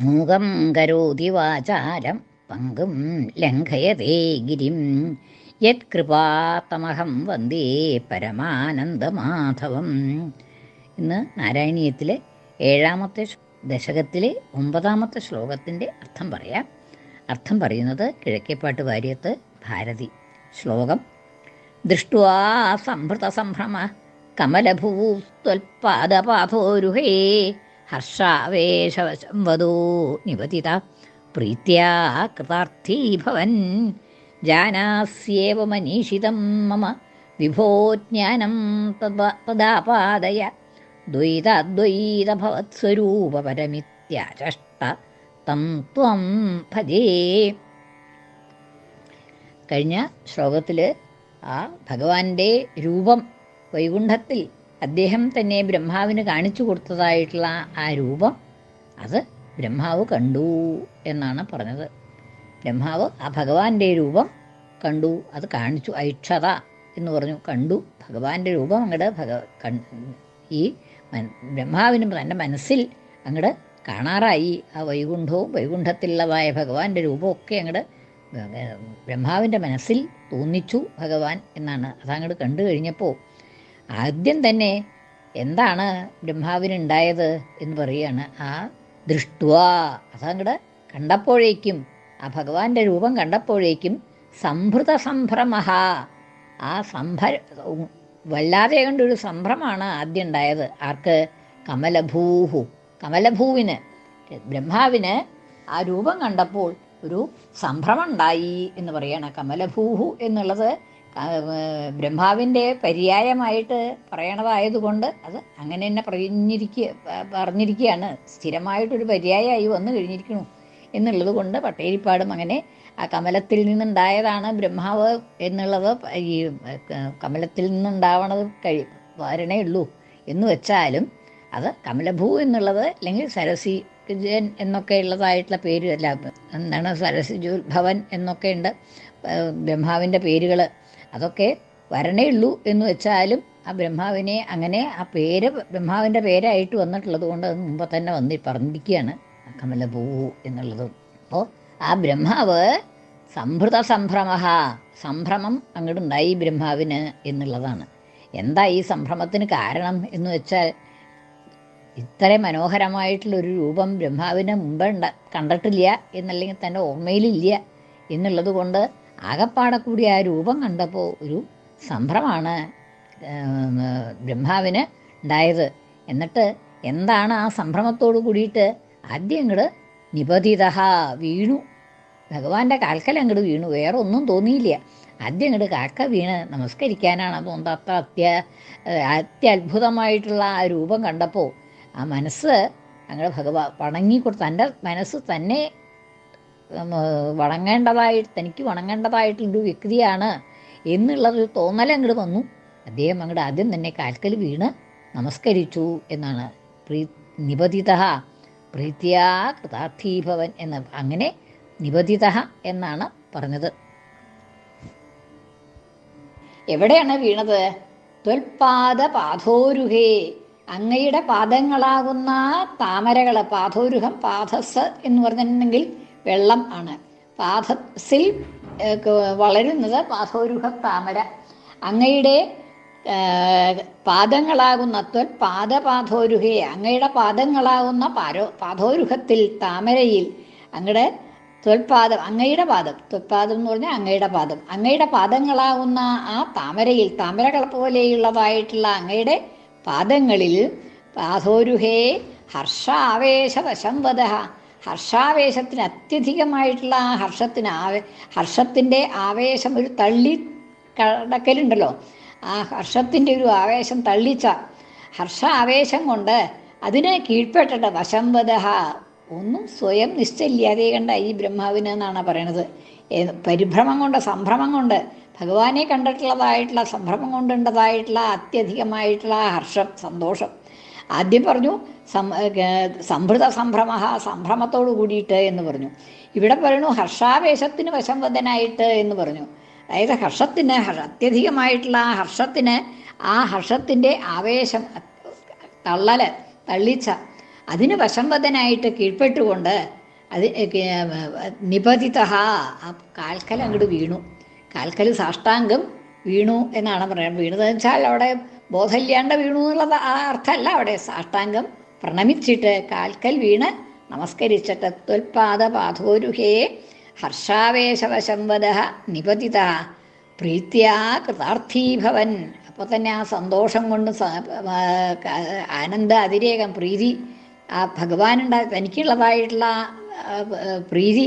മൂകം കരോതി വാചാരം പങ്കും ലംഘയതേ ഗിരിം. യത്കൃപാത്തമഹം വന്ദേ പരമാനന്ദമാധവം. ഇന്ന് നാരായണീയത്തിലെ ഏഴാമത്തെ ദശകത്തിലെ ഒമ്പതാമത്തെ ശ്ലോകത്തിന്റെ അർത്ഥം പറയാം. അർത്ഥം പറയുന്നത് കിഴക്കേപ്പാട്ട് വാര്യത്ത് ഭാരതി. ശ്ലോകം ദൃഷ്ടുവാ സംഭൃത സംഭ്രമ കമലഭൂത്വൽപാദപാഥോരുഹേ ഹർഷാവേശവശം വധൂ നിപതിത പ്രീത്യാ കൃതാർത്ഥീ ഭവൻ. മനീഷിതം മമ വിഭോ ജ്ഞാനം തദാപാദയ. ദ്വൈതദ്വൈതഭവത്സ്വരൂപപരമിത്യാചഷ്ട തം ത്വം ഭജേ. കഴിഞ്ഞ ശ്ലോകത്തിൽ ആ ഭഗവാന്റെ രൂപം വൈകുണ്ഠത്തിൽ അദ്ദേഹം തന്നെ ബ്രഹ്മാവിന് കാണിച്ചു കൊടുത്തതായിട്ടുള്ള ആ രൂപം അത് ബ്രഹ്മാവ് കണ്ടു എന്നാണ് പറഞ്ഞത്. ബ്രഹ്മാവ് ആ ഭഗവാന്റെ രൂപം കണ്ടു അത് കാണിച്ചു ഐക്ഷത എന്ന് പറഞ്ഞു കണ്ടു. ഭഗവാന്റെ രൂപം അങ്ങോട്ട് ഭഗ ഈ ബ്രഹ്മാവിനും ബ്രഹ്മാവിന് തന്റെ മനസ്സിൽ അങ്ങോട്ട് കാണാറായി. ആ വൈകുണ്ഠവും വൈകുണ്ഠത്തിലുള്ളതായ ഭഗവാന്റെ രൂപമൊക്കെ അങ്ങോട്ട് ബ്രഹ്മാവിന്റെ മനസ്സിൽ തോന്നിച്ചു ഭഗവാൻ എന്നാണ്. അതങ്ങോട്ട് കണ്ടു കഴിഞ്ഞപ്പോൾ ആദ്യം തന്നെ എന്താണ് ബ്രഹ്മാവിനുണ്ടായത് എന്ന് പറയുകയാണ്. ആ ദൃഷ്ടുവ. അതങ്ങട് കണ്ടപ്പോഴേക്കും ആ ഭഗവാന്റെ രൂപം കണ്ടപ്പോഴേക്കും സംഭൃത സംഭ്രമഹ. ആ സംഭര വല്ലാതെ കണ്ടൊരു സംഭ്രമാണ് ആദ്യം ഉണ്ടായത്. ആർക്ക്? കമലഭൂഹു. കമലഭൂവിന് ബ്രഹ്മാവിന് ആ രൂപം കണ്ടപ്പോൾ ഒരു സംഭ്രമം ഉണ്ടായി എന്ന് പറയുകയാണ് കമലഭൂഹു എന്നുള്ളത് ബ്രഹ്മാവിന്റെ പര്യായമായിട്ട് പറയണതായതുകൊണ്ട് അത് അങ്ങനെ തന്നെ പറഞ്ഞിരിക്കുക പറഞ്ഞിരിക്കുകയാണ് സ്ഥിരമായിട്ടൊരു പര്യായമായി വന്നു കഴിഞ്ഞിരിക്കുന്നു എന്നുള്ളത് കൊണ്ട് പട്ടേരിപ്പാടും അങ്ങനെ ആ കമലത്തിൽ നിന്നുണ്ടായതാണ് ബ്രഹ്മാവ് എന്നുള്ളത്. ഈ കമലത്തിൽ നിന്നുണ്ടാവണത് കഴി വരണേ ഉള്ളൂ. എന്ന് വെച്ചാലും അത് കമലഭൂ എന്നുള്ളത് അല്ലെങ്കിൽ സരസി ജൻ എന്നൊക്കെ ഉള്ളതായിട്ടുള്ള പേര് അല്ല. എന്താണ് ഭവൻ എന്നൊക്കെ ഉണ്ട്. ബ്രഹ്മാവിന്റെ പേരുകൾ അതൊക്കെ വരണേ ഉള്ളൂ എന്ന് വെച്ചാലും ആ ബ്രഹ്മാവിനെ അങ്ങനെ ആ പേര് ബ്രഹ്മാവിന്റെ പേരായിട്ട് വന്നിട്ടുള്ളത് കൊണ്ട് അത് മുമ്പ് തന്നെ വന്നി പറഞ്ഞിരിക്കുകയാണ്. കമലഭൂ എന്നുള്ളതും. അപ്പോൾ ആ ബ്രഹ്മാവ് സംഭൃത സംഭ്രമ സംഭ്രമം അങ്ങോട്ടുണ്ടായി ബ്രഹ്മാവിന് എന്നുള്ളതാണ്. എന്താ ഈ സംഭ്രമത്തിന് കാരണം എന്ന് വെച്ചാൽ ഇത്ര മനോഹരമായിട്ടുള്ളൊരു രൂപം ബ്രഹ്മാവിന് മുമ്പ് കണ്ടിട്ടില്ല എന്നല്ലെങ്കിൽ തന്റെ ഓർമ്മയിലില്ല എന്നുള്ളത് കൊണ്ട് ആകപ്പാടെ കൂടി ആ രൂപം കണ്ടപ്പോൾ ഒരു സംഭ്രമാണ് ബ്രഹ്മാവിന് ഉണ്ടായത്. എന്നിട്ട് എന്താണ് ആ സംഭ്രമത്തോട് കൂടിയിട്ട് ആദ്യം അങ്ങോട്ട് നിപതിത വീണു. ഭഗവാന്റെ കാൽക്കൽ അങ്ങോട്ട് വീണു. വേറെ ഒന്നും തോന്നിയില്ല. ആദ്യം ഇങ്ങോട്ട് കാക്ക വീണ് നമസ്കരിക്കാനാണ് തോന്നുന്നത്. അത്ര അത്യ അത്യത്ഭുതമായിട്ടുള്ള ആ രൂപം കണ്ടപ്പോൾ ആ മനസ്സ് അങ്ങനെ ഭഗവാ വണങ്ങിക്കൊടുത്ത് തന്റെ മനസ്സ് തന്നെ വണങ്ങേണ്ടതായിട്ട് തനിക്ക് വണങ്ങേണ്ടതായിട്ടുള്ളൊരു വ്യക്തിയാണ് എന്നുള്ളൊരു തോന്നൽ അങ്ങോട്ട് വന്നു. അദ്ദേഹം അങ്ങോട്ട് ആദ്യം തന്നെ കാൽക്കൽ വീണ് നമസ്കരിച്ചു എന്നാണ്. പ്രീ നിപതിത പ്രീത്യാ കൃതാർത്ഥീഭവൻ എന്ന അങ്ങനെ നിപതിത എന്നാണ് പറഞ്ഞത്. എവിടെയാണ് വീണത്? ത്വൽപാദ പാഥോരുഹേ അങ്ങയുടെ പാദങ്ങളാകുന്ന താമരകൾ പാഥോരുഹം പാഥസ് എന്ന് പറഞ്ഞിട്ടുണ്ടെങ്കിൽ വെള്ളം ആണ്. പാദസിൽ വളരുന്നത് പാദോരുഹ താമര. അങ്ങയുടെ പാദങ്ങളാകുന്ന ത്വൽ പാദപാദോരുഹയെ അങ്ങയുടെ പാദങ്ങളാകുന്ന പാരോ പാഥോരുഹത്തിൽ താമരയിൽ അങ്ങയുടെ ത്വൽപാദം അങ്ങയുടെ പാദം. ത്വൽപാദം എന്ന് പറഞ്ഞാൽ അങ്ങയുടെ പാദം. അങ്ങയുടെ പാദങ്ങളാകുന്ന ആ താമരയിൽ താമരകൾ പോലെയുള്ളതായിട്ടുള്ള അങ്ങയുടെ പാദങ്ങളിൽ പാഥോരുഹയെ ഹർഷ ആവേശ വധ ഹർഷാവേശത്തിന് അത്യധികമായിട്ടുള്ള ആ ഹർഷത്തിന് ആവേ ഹർഷത്തിന്റെ ആവേശം ഒരു തള്ളി കടക്കലുണ്ടല്ലോ. ആ ഹർഷത്തിന്റെ ഒരു ആവേശം തള്ളിച്ച ഹർഷ ആവേശം കൊണ്ട് അതിനെ കീഴ്പ്പെട്ടിട്ട് വശംവദഹ ഒന്നും സ്വയം നിശ്ചയില്ലാതെ കണ്ട ഈ ബ്രഹ്മാവിന് എന്നാണ് പറയണത്. പരിഭ്രമം കൊണ്ട് സംഭ്രമം കൊണ്ട് ഭഗവാനെ കണ്ടിട്ടുള്ളതായിട്ടുള്ള സംഭ്രമം കൊണ്ടുണ്ടതായിട്ടുള്ള അത്യധികമായിട്ടുള്ള ഹർഷം സന്തോഷം. ആദ്യം പറഞ്ഞു സംഭൃത സംഭ്രമ സംഭ്രമത്തോട് കൂടിയിട്ട് എന്ന് പറഞ്ഞു. ഇവിടെ പറയുന്നു ഹർഷാവേശത്തിന് വശംവദനായിട്ട് എന്ന് പറഞ്ഞു. അതായത് ഹർഷത്തിന് ഹർഷ- അത്യധികമായിട്ടുള്ള ആ ഹർഷത്തിന് ആ ഹർഷത്തിന്റെ ആവേശം തള്ളൽ തള്ളിച്ച അതിന് വശംവദനായിട്ട് കീഴ്പ്പെട്ടുകൊണ്ട് അത് നിപതിത ആ കാൽക്കൽ അങ്ങോട്ട് വീണു. കാൽക്കൽ സാഷ്ടാംഗം വീണു എന്നാണ് പറയുന്നത്. വീണതെന്ന് വെച്ചാൽ അവിടെ ബോധമില്ലാണ്ട് വീണു എന്നുള്ളത് ആ അർത്ഥമല്ല. അവിടെ സാഷ്ടാംഗം പ്രണമിച്ചിട്ട് കാൽക്കൽ വീണ് നമസ്കരിച്ചിട്ട് ത്വൽപാദ പാഥോരുഹേ ഹർഷാവേശവശംവദ നിപതിത. പ്രീത്യാ കൃതാർത്ഥീഭവൻ. അപ്പോൾ തന്നെ ആ സന്തോഷം കൊണ്ട് ആനന്ദ അതിരേകം പ്രീതി ആ ഭഗവാനുണ്ട തനിക്കുള്ളതായിട്ടുള്ള പ്രീതി.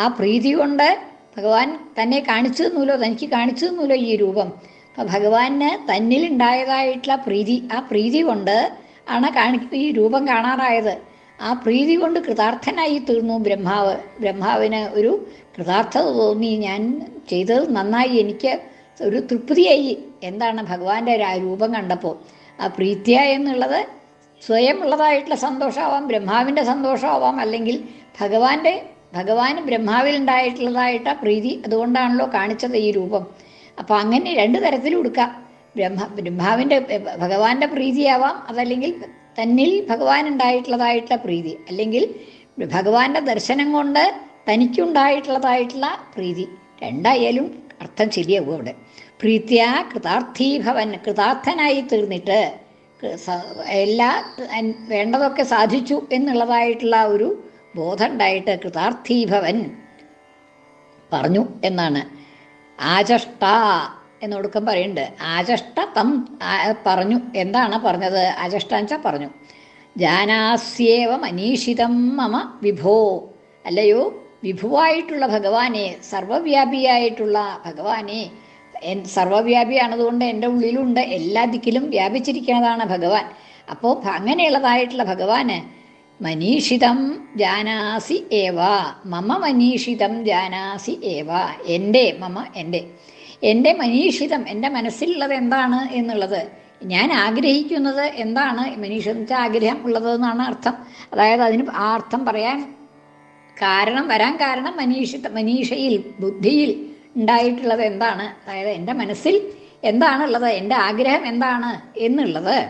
ആ പ്രീതി കൊണ്ട് ഭഗവാൻ തന്നെ കാണിച്ചു തന്നൂലോ തനിക്ക് കാണിച്ചു തന്നൂലോ ഈ രൂപം. അപ്പം ഭഗവാന് തന്നിലുണ്ടായതായിട്ടുള്ള പ്രീതി ആ പ്രീതി കൊണ്ട് ആണ് കാണി ഈ രൂപം കാണാറായത്. ആ പ്രീതി കൊണ്ട് കൃതാർത്ഥനായി തീർന്നു ബ്രഹ്മാവ്. ബ്രഹ്മാവിന് ഒരു കൃതാർത്ഥത തോന്നി. ഞാൻ ചെയ്തത് നന്നായി. എനിക്ക് ഒരു തൃപ്തിയായി. എന്താണ് ഭഗവാന്റെ ആ രൂപം കണ്ടപ്പോൾ ആ പ്രീത്യ എന്നുള്ളത് സ്വയം ഉള്ളതായിട്ടുള്ള സന്തോഷമാവാം ബ്രഹ്മാവിന്റെ സന്തോഷമാവാം. അല്ലെങ്കിൽ ഭഗവാന്റെ ഭഗവാന് ബ്രഹ്മാവിലുണ്ടായിട്ടുള്ളതായിട്ട് പ്രീതി അതുകൊണ്ടാണല്ലോ കാണിച്ചത് ഈ രൂപം. അപ്പോൾ അങ്ങനെ രണ്ട് തരത്തിലും എടുക്കാം. ബ്രഹ്മ ബ്രഹ്മാവിന്റെ ഭഗവാന്റെ പ്രീതിയാവാം. അതല്ലെങ്കിൽ തന്നിൽ ഭഗവാൻ ഉണ്ടായിട്ടുള്ളതായിട്ടുള്ള പ്രീതി. അല്ലെങ്കിൽ ഭഗവാന്റെ ദർശനം കൊണ്ട് തനിക്കുണ്ടായിട്ടുള്ളതായിട്ടുള്ള പ്രീതി. രണ്ടായാലും അർത്ഥം ശരിയാവും അവിടെ. പ്രീത്യ കൃതാർത്ഥീഭവൻ കൃതാർത്ഥനായി തീർന്നിട്ട് എല്ലാ വേണ്ടതൊക്കെ സാധിച്ചു എന്നുള്ളതായിട്ടുള്ള ഒരു ബോധം ഉണ്ടായിട്ട് കൃതാർത്ഥീഭവൻ പറഞ്ഞു എന്നാണ്. ആചഷ്ട എന്നൊടുക്കം പറയുന്നുണ്ട് ആചഷ്ട തം പറഞ്ഞു. എന്താണ് പറഞ്ഞത്? ആചഷ്ടാഞ്ച പറഞ്ഞു. ജാനാസ്യേവ മനീഷിതം മമ വിഭോ. അല്ലയോ? വിഭുവായിട്ടുള്ള ഭഗവാനെ സർവവ്യാപിയായിട്ടുള്ള ഭഗവാനെ. സർവവ്യാപിയാണതുകൊണ്ട് എന്റെ ഉള്ളിലുണ്ട്. എല്ലാ ദിക്കിലും വ്യാപിച്ചിരിക്കുന്നതാണ് ഭഗവാൻ. അപ്പോൾ അങ്ങനെയുള്ളതായിട്ടുള്ള ഭഗവാന് മനീഷിതം ജാനാസി ഏവ. മമ മനീഷിതം ജാനാസി ഏവ. എന്റെ മമ എന്റെ. എന്റെ മനീഷിതം എന്റെ മനസ്സിലുള്ളത് എന്താണ് എന്നുള്ളത്. ഞാൻ ആഗ്രഹിക്കുന്നത് എന്താണ്? മനീഷിതം വെച്ചാൽ ആഗ്രഹം ഉള്ളത് എന്നാണ് അർത്ഥം. അതായത് അതിന് ആ അർത്ഥം പറയാൻ കാരണം വരാൻ കാരണം മനീഷിത മനീഷയിൽ ബുദ്ധിയിൽ ഉണ്ടായിട്ടുള്ളത് എന്താണ്? അതായത് എന്റെ മനസ്സിൽ എന്താണുള്ളത്? എന്റെ ആഗ്രഹം എന്താണ് എന്നുള്ളത്.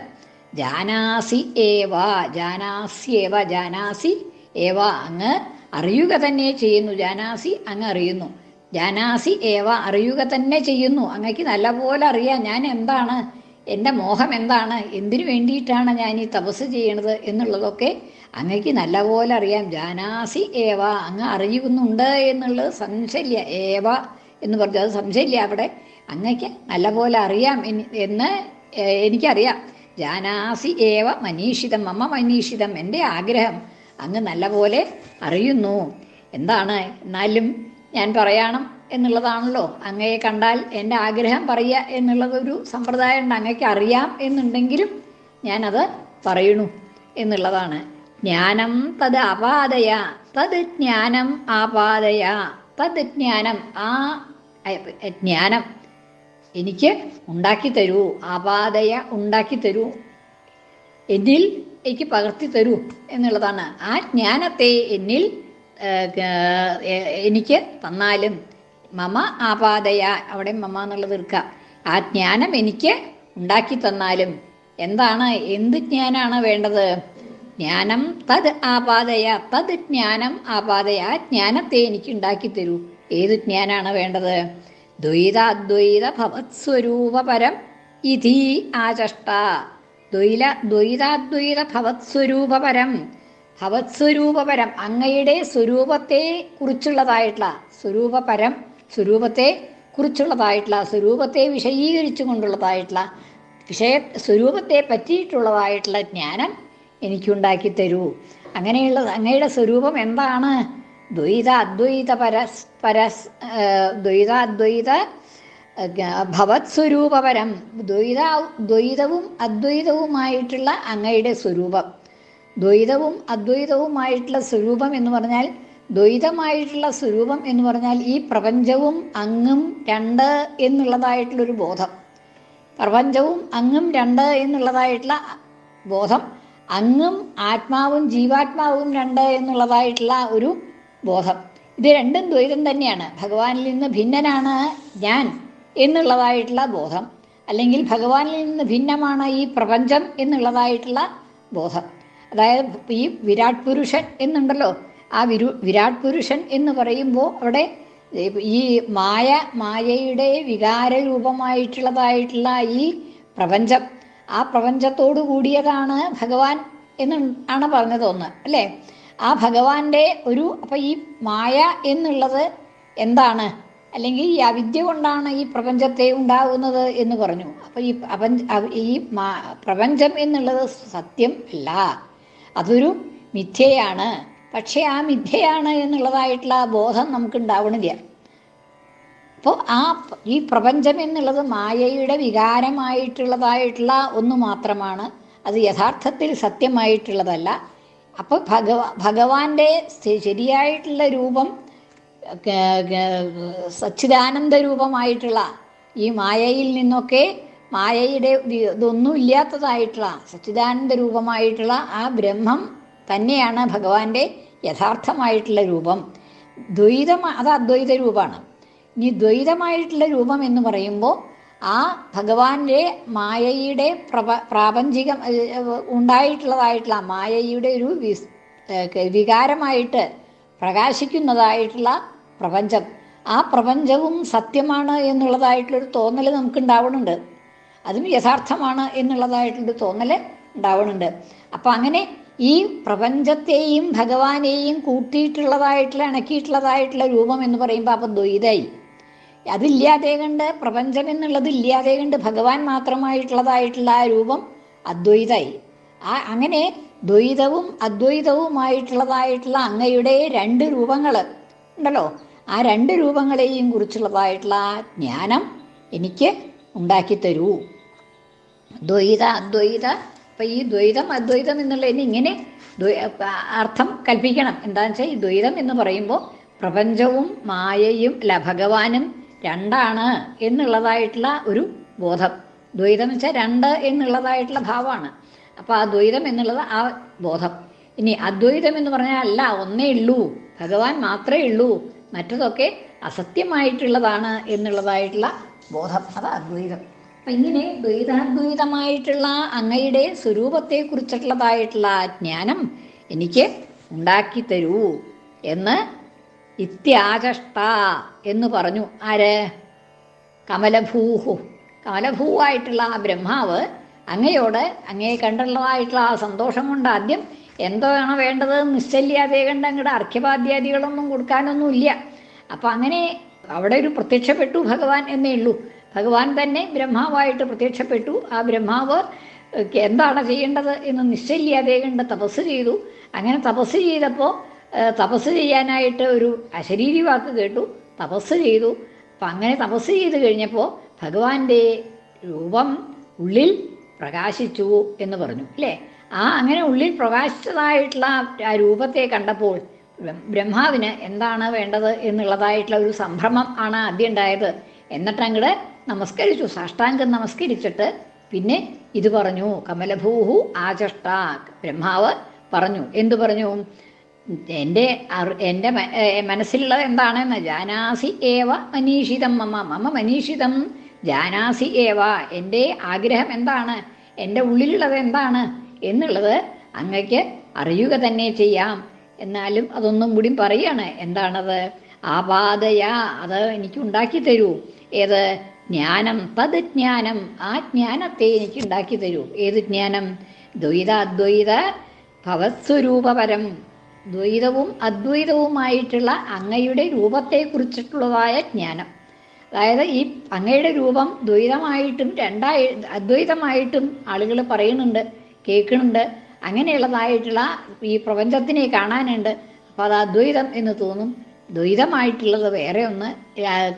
ജാനാസി ഏവ ജാനാസി ഏവ ജാനാസി ഏവ അങ്ങ് അറിയുക തന്നെ ചെയ്യുന്നു. ജാനാസി അങ്ങ് അറിയുന്നു. ജാനാസി ഏവ അറിയുക തന്നെ ചെയ്യുന്നു. അങ്ങക്ക് നല്ലപോലെ അറിയാം ഞാൻ എന്താണ് എന്റെ മോഹം എന്താണ് എന്തിനു വേണ്ടിയിട്ടാണ് ഞാൻ ഈ തപസ് ചെയ്യണത് എന്നുള്ളതൊക്കെ അങ്ങക്ക് നല്ലപോലെ അറിയാം. ജാനാസി ഏവ അങ്ങ് അറിയുന്നുണ്ട് എന്നുള്ളത് സംശയമില്ല ഏവ എന്ന് പറഞ്ഞു അത് സംശയമില്ല അവിടെ. അങ്ങക്ക് നല്ലപോലെ അറിയാം എനി- എന്ന് എനിക്കറിയാം. ജാനാസി ഏവ മനീഷിതം അമ്മ മനീഷിതം എന്റെ ആഗ്രഹം അങ്ങ് നല്ലപോലെ അറിയുന്നു. എന്താണ്? എന്നാലും ഞാൻ പറയണം എന്നുള്ളതാണല്ലോ. അങ്ങയെ കണ്ടാൽ എന്റെ ആഗ്രഹം പറയുക എന്നുള്ളതൊരു സമ്പ്രദായം ഉണ്ട് അങ്ങയ്ക്ക് അറിയാം എന്നുണ്ടെങ്കിലും ഞാനത് പറയണു എന്നുള്ളതാണ്. ജ്ഞാനം തത് അപാദയ തത് ജ്ഞാനം ആപാദയ തത് ജ്ഞാനം ആ ജ്ഞാനം എനിക്ക് ഉണ്ടാക്കി തരൂ ആപാദയ ഉണ്ടാക്കി തരൂ എന്നിൽ എനിക്ക് പകർത്തി തരൂ എന്നുള്ളതാണ്. ആ ജ്ഞാനത്തെ എന്നിൽ എനിക്ക് തന്നാലും മമ ആപാദയ അവിടെ മമ എന്നുള്ളത് എടുക്കാം ആ ജ്ഞാനം എനിക്ക് ഉണ്ടാക്കി തന്നാലും എന്താണ് എന്ത് ജ്ഞാനാണ് വേണ്ടത്? ജ്ഞാനം തത് ആപാതയ തത് ജ്ഞാനം ആപാതയ ആ ജ്ഞാനത്തെ എനിക്ക് ഉണ്ടാക്കി തരൂ. ഏത് ജ്ഞാനാണ് വേണ്ടത്? ദ്വൈതാദ്വൈത ഭവത്സ്വരൂപപരം ഇതി ആചഷ്ട. ദ്വൈല ദ്വൈതാദ്വൈത ഭവത്സ്വരൂപപരം ഭവത്സ്വരൂപപരം അങ്ങയുടെ സ്വരൂപത്തെ കുറിച്ചുള്ളതായിട്ടുള്ള സ്വരൂപപരം സ്വരൂപത്തെ കുറിച്ചുള്ളതായിട്ടുള്ള സ്വരൂപത്തെ വിഷയീകരിച്ചു കൊണ്ടുള്ളതായിട്ടുള്ള വിഷയ സ്വരൂപത്തെ പറ്റിയിട്ടുള്ളതായിട്ടുള്ള ജ്ഞാനം എനിക്കുണ്ടാക്കി തരൂ അങ്ങനെയുള്ള അങ്ങയുടെ സ്വരൂപം എന്താണ്? ദ്വൈത അദ്വൈത പരസ് പരസ് ദ്വൈത അദ്വൈത ഭവത് സ്വരൂപപരം ദ്വൈത ദ്വൈതവും അദ്വൈതവുമായിട്ടുള്ള അങ്ങയുടെ സ്വരൂപം. ദ്വൈതവും അദ്വൈതവുമായിട്ടുള്ള സ്വരൂപം എന്ന് പറഞ്ഞാൽ ദ്വൈതമായിട്ടുള്ള സ്വരൂപം എന്ന് പറഞ്ഞാൽ ഈ പ്രപഞ്ചവും അങ്ങും രണ്ട് എന്നുള്ളതായിട്ടുള്ളൊരു ബോധം. പ്രപഞ്ചവും അങ്ങും രണ്ട് എന്നുള്ളതായിട്ടുള്ള ബോധം അങ്ങും ആത്മാവും ജീവാത്മാവും രണ്ട് എന്നുള്ളതായിട്ടുള്ള ഒരു ബോധം. ഇത് രണ്ടും ദ്വൈതം തന്നെയാണ്. ഭഗവാനിൽ നിന്ന് ഭിന്നനാണ് ഞാൻ എന്നുള്ളതായിട്ടുള്ള ബോധം. അല്ലെങ്കിൽ ഭഗവാനിൽ നിന്ന് ഭിന്നമാണ് ഈ പ്രപഞ്ചം എന്നുള്ളതായിട്ടുള്ള ബോധം. അതായത് ഈ വിരാട് പുരുഷൻ എന്നുണ്ടല്ലോ ആ വിരു വിരാട് പുരുഷൻ എന്ന് പറയുമ്പോൾ അവിടെ ഈ മായ മായയുടെ വികാര രൂപമായിട്ടുള്ളതായിട്ടുള്ള ഈ പ്രപഞ്ചം. ആ പ്രപഞ്ചത്തോടു കൂടിയതാണ് ഭഗവാൻ എന്ന് ആണ് പറഞ്ഞത് ഒന്ന് അല്ലേ? ആ ഭഗവാന്റെ ഒരു അപ്പം ഈ മായ എന്നുള്ളത് എന്താണ്? അല്ലെങ്കിൽ ഈ അവിദ്യ കൊണ്ടാണ് ഈ പ്രപഞ്ചത്തെ ഉണ്ടാകുന്നത് എന്ന് പറഞ്ഞു. അപ്പോൾ ഈ പ്രപഞ്ചം എന്നുള്ളത് സത്യം അല്ല. അതൊരു മിഥ്യയാണ്. പക്ഷേ ആ മിഥ്യയാണ് എന്നുള്ളതായിട്ടുള്ള ആ ബോധം നമുക്ക് ഉണ്ടാവണില്ല അപ്പോൾ ആ ഈ പ്രപഞ്ചം എന്നുള്ളത് മായയുടെ വികാരമായിട്ടുള്ളതായിട്ടുള്ള ഒന്ന് മാത്രമാണ്. അത് യഥാർത്ഥത്തിൽ സത്യമായിട്ടുള്ളതല്ല. അപ്പോൾ ഭഗവ ഭഗവാന്റെ ശരിയായിട്ടുള്ള രൂപം സച്ചിദാനന്ദ രൂപമായിട്ടുള്ള ഈ മായയിൽ നിന്നൊക്കെ മായയുടെ ഇതൊന്നും ഇല്ലാത്തതായിട്ടുള്ള സച്ചിദാനന്ദ രൂപമായിട്ടുള്ള ആ ബ്രഹ്മം തന്നെയാണ് ഭഗവാന്റെ യഥാർത്ഥമായിട്ടുള്ള രൂപം. ദ്വൈതം അത് അദ്വൈത രൂപമാണ്. ഇനി ദ്വൈതമായിട്ടുള്ള രൂപം എന്ന് പറയുമ്പോൾ ആ ഭഗവാന്റെ മായയുടെ പ്രപ പ്രാപഞ്ചികം ഉണ്ടായിട്ടുള്ളതായിട്ടുള്ള മായയുടെ ഒരു വികാരമായിട്ട് പ്രകാശിക്കുന്നതായിട്ടുള്ള പ്രപഞ്ചം. ആ പ്രപഞ്ചവും സത്യമാണ് എന്നുള്ളതായിട്ടുള്ളൊരു തോന്നൽ നമുക്ക് ഉണ്ടാവുന്നുണ്ട് അതും യഥാർത്ഥമാണ് എന്നുള്ളതായിട്ടൊരു തോന്നൽ ഉണ്ടാവുന്നുണ്ട് അപ്പം അങ്ങനെ ഈ പ്രപഞ്ചത്തെയും ഭഗവാനെയും കൂട്ടിയിട്ടുള്ളതായിട്ടുള്ള ഇണക്കിയിട്ടുള്ളതായിട്ടുള്ള രൂപം എന്ന് പറയുമ്പോൾ അപ്പം ദ്വൈതായി. അതില്ലാതെ കണ്ട് പ്രപഞ്ചം എന്നുള്ളത് ഇല്ലാതെ കണ്ട് ഭഗവാൻ മാത്രമായിട്ടുള്ളതായിട്ടുള്ള ആ രൂപം അദ്വൈതായി. ആ അങ്ങനെ ദ്വൈതവും അദ്വൈതവുമായിട്ടുള്ളതായിട്ടുള്ള അങ്ങയുടെ രണ്ട് രൂപങ്ങൾ ഉണ്ടല്ലോ. ആ രണ്ട് രൂപങ്ങളെയും കുറിച്ചുള്ളതായിട്ടുള്ള ആ ജ്ഞാനം എനിക്ക് ഉണ്ടാക്കി തരൂ. ദ്വൈത അദ്വൈത അപ്പം ഈ ദ്വൈതം അദ്വൈതം എന്നുള്ളതിന് ഇങ്ങനെ അർത്ഥം കൽപ്പിക്കണം. എന്താണെന്ന് വെച്ചാൽ ഈ ദ്വൈതം എന്ന് പറയുമ്പോൾ പ്രപഞ്ചവും മായയും അല്ല ഭഗവാനും രണ്ടാണ് എന്നുള്ളതായിട്ടുള്ള ഒരു ബോധം. ദ്വൈതം എന്ന് വെച്ചാൽ രണ്ട് എന്നുള്ളതായിട്ടുള്ള ഭാവമാണ്. അപ്പോൾ ആ ദ്വൈതം എന്നുള്ളത് ആ ബോധം. ഇനി അദ്വൈതം എന്ന് പറഞ്ഞാൽ അല്ല ഒന്നേ ഉള്ളൂ. ഭഗവാൻ മാത്രമേ ഉള്ളൂ. മറ്റതൊക്കെ അസത്യമായിട്ടുള്ളതാണ് എന്നുള്ളതായിട്ടുള്ള ബോധം. അത് അദ്വൈതം അപ്പം ഇങ്ങനെ ദ്വൈതാദ്വൈതമായിട്ടുള്ള അങ്ങയുടെ സ്വരൂപത്തെ കുറിച്ചിട്ടുള്ളതായിട്ടുള്ള ആ ജ്ഞാനം എനിക്ക് ഉണ്ടാക്കി തരൂ എന്ന് ഇത്യാചഷ്ട എന്ന് പറഞ്ഞു. ആര്? കമലഭൂഹു. കമലഭൂവായിട്ടുള്ള ആ ബ്രഹ്മാവ് അങ്ങയോട് അങ്ങയെ കണ്ടുള്ളതായിട്ടുള്ള ആ സന്തോഷം കൊണ്ട് ആദ്യം എന്തോയാണ് വേണ്ടത്? നിശ്ചല്യാതെ കണ്ട് അങ്ങയുടെ അർഘ്യപാദ്യാദികളൊന്നും കൊടുക്കാനൊന്നും ഇല്ല അപ്പം അങ്ങനെ അവിടെ ഒരു പ്രത്യക്ഷപ്പെട്ടു ഭഗവാൻ എന്നേ ഉള്ളൂ. ഭഗവാൻ തന്നെ ബ്രഹ്മാവായിട്ട് പ്രത്യക്ഷപ്പെട്ടു. ആ ബ്രഹ്മാവ് എന്താണ് ചെയ്യേണ്ടത് എന്ന് നിശ്ചയില്ലാതെ കണ്ട് തപസ് ചെയ്തു. അങ്ങനെ തപസ് ചെയ്തപ്പോൾ തപസ് ചെയ്യാനായിട്ട് ഒരു അശരീരി വാക്ക് കേട്ടു. തപസ് ചെയ്തു. അപ്പം അങ്ങനെ തപസ് ചെയ്ത് കഴിഞ്ഞപ്പോൾ ഭഗവാന്റെ രൂപം ഉള്ളിൽ പ്രകാശിച്ചു എന്ന് പറഞ്ഞു അല്ലേ? ആ അങ്ങനെ ഉള്ളിൽ പ്രകാശിച്ചതായിട്ടുള്ള ആ- രൂപത്തെ കണ്ടപ്പോൾ ബ്ര- ബ്രഹ്മാവിന് എന്താണ് വേണ്ടത് എന്നുള്ളതായിട്ടുള്ള ഒരു സംഭ്രമം ആണ് ആദ്യം ഉണ്ടായത്. എന്നിട്ട് അങ്ങോട്ട് നമസ്കരിച്ചു. സാഷ്ടാംഗം നമസ്കരിച്ചിട്ട് പിന്നെ ഇത് പറഞ്ഞു. കമലഭൂഹു ആചഷ്ടാ ബ്രഹ്മാവ് പറഞ്ഞു. എന്തു പറഞ്ഞു? എന്റെ എന്റെ മനസ്സിലുള്ളത് എന്താണെന്ന്? ജാനാസി ഏവ മനീഷിതം മമ. മമ മനീഷിതം ജാനാസി ഏവ. എന്റെ ആഗ്രഹം എന്താണ്? എന്റെ ഉള്ളിലുള്ളത് എന്താണ്? എന്നുള്ളത് അങ്ങക്ക് അറിയുക തന്നെ ചെയ്യാം. എന്നാലും അതൊന്നും കൂടി പറയാണ്. എന്താണത്? ആപാദയ. അത് എനിക്ക് ഉണ്ടാക്കി തരൂ. ഏത് ജ്ഞാനം? തത് ജ്ഞാനം ആ ജ്ഞാനത്തെ എനിക്ക് ഉണ്ടാക്കി തരൂ. ഏത് ജ്ഞാനം? ദ്വൈതാദ്വൈത ഭവസ്വരൂപപരം. ദ്വൈതവും അദ്വൈതവുമായിട്ടുള്ള അങ്ങയുടെ രൂപത്തെക്കുറിച്ചിട്ടുള്ളതായ ജ്ഞാനം. അതായത് ഈ അങ്ങയുടെ രൂപം ദ്വൈതമായിട്ടും രണ്ടായി അദ്വൈതമായിട്ടും ആളുകൾ പറയുന്നുണ്ട് കേൾക്കുന്നുണ്ട്. അങ്ങനെയുള്ളതായിട്ടുള്ള ഈ പ്രപഞ്ചത്തിനെ കാണാനുണ്ട്. അപ്പോൾ അത് അദ്വൈതം എന്ന് തോന്നും. ദ്വൈതമായിട്ടുള്ളത് വേറെ ഒന്ന്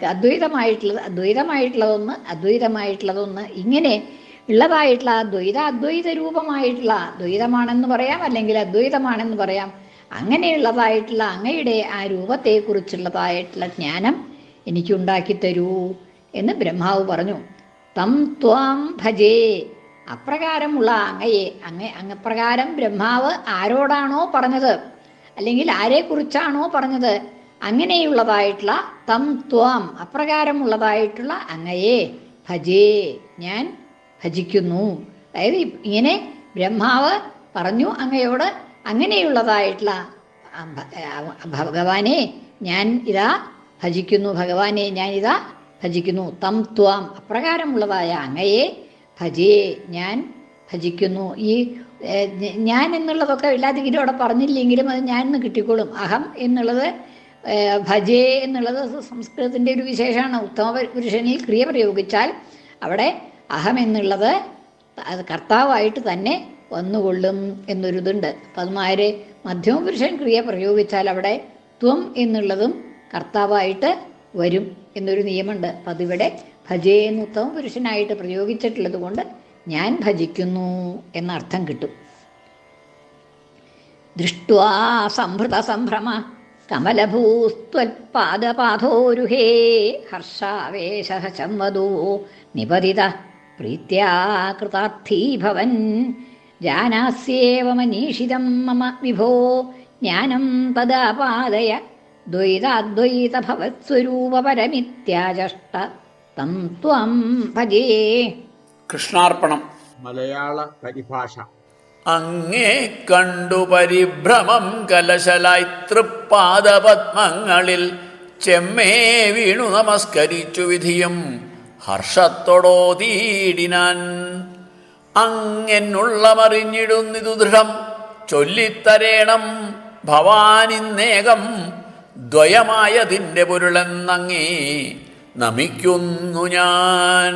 അദ്വൈതമായിട്ടുള്ളത് അദ്വൈതമായിട്ടുള്ളതൊന്ന് അദ്വൈതമായിട്ടുള്ളതൊന്ന് ഇങ്ങനെ ഉള്ളതായിട്ടുള്ള ദ്വൈത അദ്വൈത രൂപമായിട്ടുള്ള ദ്വൈതമാണെന്ന് പറയാം അല്ലെങ്കിൽ അദ്വൈതമാണെന്ന് പറയാം അങ്ങനെയുള്ളതായിട്ടുള്ള അങ്ങയുടെ ആ രൂപത്തെക്കുറിച്ചുള്ളതായിട്ടുള്ള ജ്ഞാനം എനിക്കുണ്ടാക്കി തരൂ എന്ന് ബ്രഹ്മാവ് പറഞ്ഞു. തം ത്വാം ഭജേ. അപ്രകാരമുള്ള അങ്ങയെ അങ്ങ അങ്ങപ്രകാരം ബ്രഹ്മാവ് ആരോടാണോ പറഞ്ഞത്? അല്ലെങ്കിൽ ആരെക്കുറിച്ചാണോ പറഞ്ഞത്? അങ്ങനെയുള്ളതായിട്ടുള്ള തം ത്വാം അപ്രകാരമുള്ളതായിട്ടുള്ള അങ്ങയെ ഭജേ ഞാൻ ഭജിക്കുന്നു. അതായത് ഇങ്ങനെ ബ്രഹ്മാവ് പറഞ്ഞു അങ്ങയോട് അങ്ങനെയുള്ളതായിട്ടുള്ള ഭഗവാനെ ഞാൻ ഇതാ ഭജിക്കുന്നു ഭഗവാനെ ഞാൻ ഇതാ ഭജിക്കുന്നു. തം ത്വാം അപ്രകാരമുള്ളതായ അങ്ങയെ ഭജേ ഞാൻ ഭജിക്കുന്നു. ഈ ഞാൻ എന്നുള്ളതൊക്കെ ഇല്ലാതെ അവിടെ പറഞ്ഞില്ലെങ്കിലും അത് ഞാൻ എന്ന് കിട്ടിക്കോളും. അഹം എന്നുള്ളത് ഭജേ എന്നുള്ളത് സംസ്കൃതത്തിന്റെ ഒരു വിശേഷമാണ്. ഉത്തമ പുരുഷനിൽ ക്രിയ പ്രയോഗിച്ചാൽ അവിടെ അഹം എന്നുള്ളത് അത് കർത്താവായിട്ട് തന്നെ വന്നുകൊള്ളും എന്നൊരിതുണ്ട്. അപ്പം അതുമാതിരി മധ്യമ പുരുഷൻ ക്രിയ പ്രയോഗിച്ചാൽ അവിടെ ത്വം എന്നുള്ളതും കർത്താവായിട്ട് വരും എന്നൊരു നിയമമുണ്ട്. അപ്പം അതിവിടെ ഭജേ എന്ന് ഉത്തമ പുരുഷനായിട്ട് പ്രയോഗിച്ചിട്ടുള്ളത് കൊണ്ട് ഞാൻ ഭജിക്കുന്നു എന്നർത്ഥം കിട്ടും. ദൃഷ്ട്വാ സംഭൃത സംഭ്രമ. കമലഭൂസ്ത്വൽപാദപാഥോരുഹേ ഹർഷാവേശ ചമ്മദോ നിപതിത പ്രീത്യാ കൃതാർത്ഥീ ഭവൻ ജാനാസ്യേവ മനീഷിതം മമ വിഭോ. ജ്ഞാനം ഭവത്സ്വരൂപ പരമിത്യാചഷ്ട തം ത്വം ഭജേ. കൃഷ്ണാർപ്പണം. മലയാള പരിഭാഷ. അങ്ങേ കണ്ടു പരിഭ്രമം കലശലായി തൃപ്പാദപത്മങ്ങളിൽ ചെമ്മേ വീണു നമസ്കരിച്ചു വിധിയും. ഹർഷത്തോടോതീടിനാൻ അങ്ങെന്നുള്ള മറിഞ്ഞിടുന്നിതു ദൃഢം ചൊല്ലിത്തരേണം ഭവാനിന്നേകം ദ്വയമായതിന്റെ പൊരുളെന്നങ്ങേ നമിക്കുന്നു ഞാൻ.